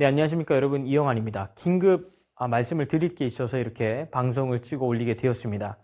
네, 안녕하십니까 여러분 이영환입니다. 긴급 아, 말씀을 드릴 게 있어서 이렇게 방송을 찍어 올리게 되었습니다.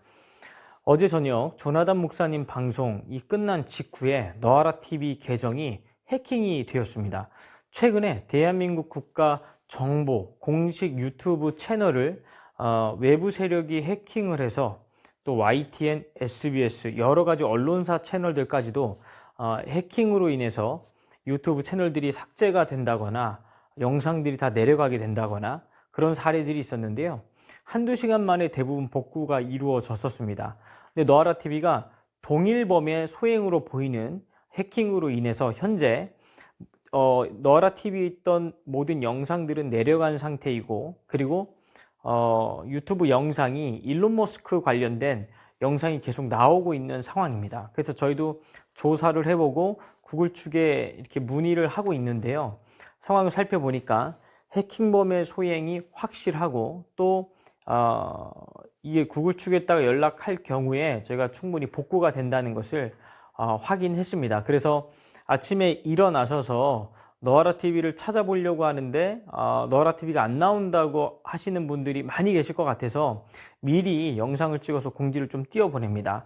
어제 저녁 조나단 목사님 방송이 끝난 직후에 너아라 TV 계정이 해킹이 되었습니다. 최근에 대한민국 국가 정보 공식 유튜브 채널을 어, 외부 세력이 해킹을 해서 또 YTN, SBS 여러 가지 언론사 채널들까지도 어, 해킹으로 인해서 유튜브 채널들이 삭제가 된다거나 영상들이 다 내려가게 된다거나 그런 사례들이 있었는데요. 한두 시간 만에 대부분 복구가 이루어졌었습니다. 근데 너아라 TV가 동일 범의 소행으로 보이는 해킹으로 인해서 현재 어, 너아라 TV에 있던 모든 영상들은 내려간 상태이고 그리고 어, 유튜브 영상이 일론 머스크 관련된 영상이 계속 나오고 있는 상황입니다. 그래서 저희도 조사를 해보고 구글 측에 이렇게 문의를 하고 있는데요. 상황을 살펴보니까 해킹범의 소행이 확실하고 또 어, 이게 구글 측에다가 연락할 경우에 저희가 충분히 복구가 된다는 것을 어, 확인했습니다. 그래서 아침에 일어나셔서 너아라 TV를 찾아보려고 하는데 어, 너아라 TV가 안 나온다고 하시는 분들이 많이 계실 것 같아서 미리 영상을 찍어서 공지를 좀 띄워보냅니다.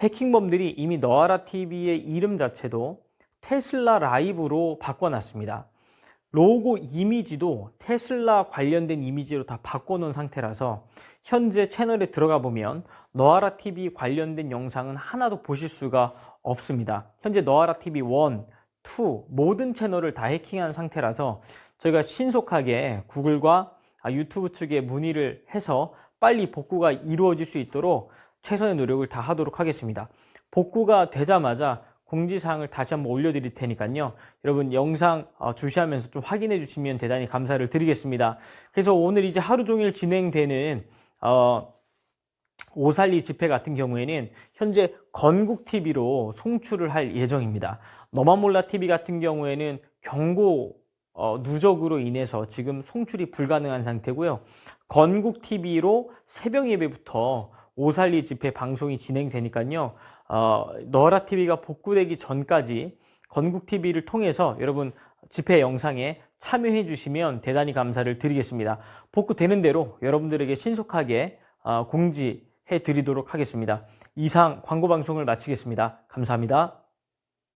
해킹범들이 이미 너아라 TV의 이름 자체도 테슬라 라이브로 바꿔놨습니다. 로고 이미지도 테슬라 관련된 이미지로 다 바꿔놓은 상태라서 현재 채널에 들어가 보면 너아라 TV 관련된 영상은 하나도 보실 수가 없습니다. 현재 너아라 TV 1, 2 모든 채널을 다 해킹한 상태라서 저희가 신속하게 구글과 유튜브 측에 문의를 해서 빨리 복구가 이루어질 수 있도록 최선의 노력을 다 하도록 하겠습니다. 복구가 되자마자 공지사항을 다시 한번 올려드릴 테니까요. 여러분 영상 어, 주시하면서 좀 확인해 주시면 대단히 감사를 드리겠습니다. 그래서 오늘 이제 하루 종일 진행되는 어, 오살리 집회 같은 경우에는 현재 건국 TV로 송출을 할 예정입니다. 너만 몰라 TV 같은 경우에는 경고 어, 누적으로 인해서 지금 송출이 불가능한 상태고요. 건국 TV로 새벽 예배부터 오살리 집회 방송이 진행되니까요. 어, 너라 TV가 복구되기 전까지 건국 TV를 통해서 여러분 집회 영상에 참여해 주시면 대단히 감사를 드리겠습니다. 복구되는 대로 여러분들에게 신속하게 어, 공지해 드리도록 하겠습니다. 이상 광고 방송을 마치겠습니다. 감사합니다.